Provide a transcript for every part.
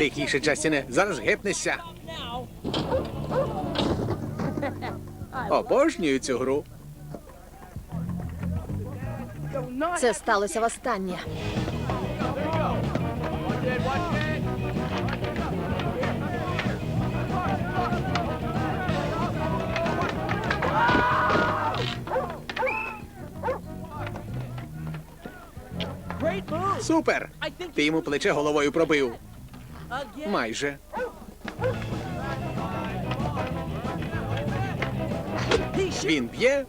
Тихіше, Джастіне, зараз гепнешся. Обожнюю цю гру. Це сталося востаннє. Супер! Ти йому плече головою пробив. Майже. Він б'є,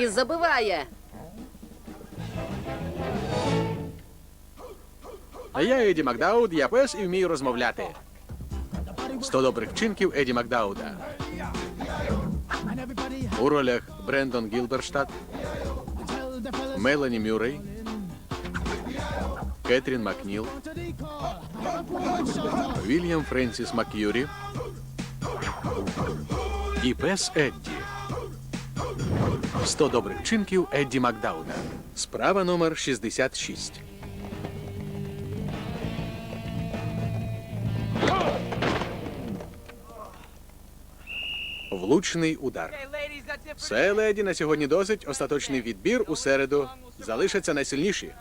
І забиває. а я Еді Макдауд, я пес і вмію розмовляти. Сто добрих вчинків Еді Макдауда. У ролях Брендон Гілберштадт, Мелані Мюррей, Кетрін Макніл, Вільям Френсіс Мак'юрі і пес Едді. Сто добрих вчинків Едді Макдауда. Справа номер 66. Влучний удар. Все, леді, на сьогодні досить. Остаточний відбір у середу. Залишаться найсильніші.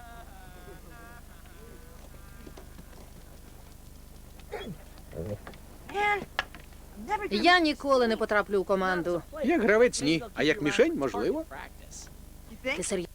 Я ніколи не потраплю у команду. Як гравець ні, а як мішень можливо. Ти серйозно?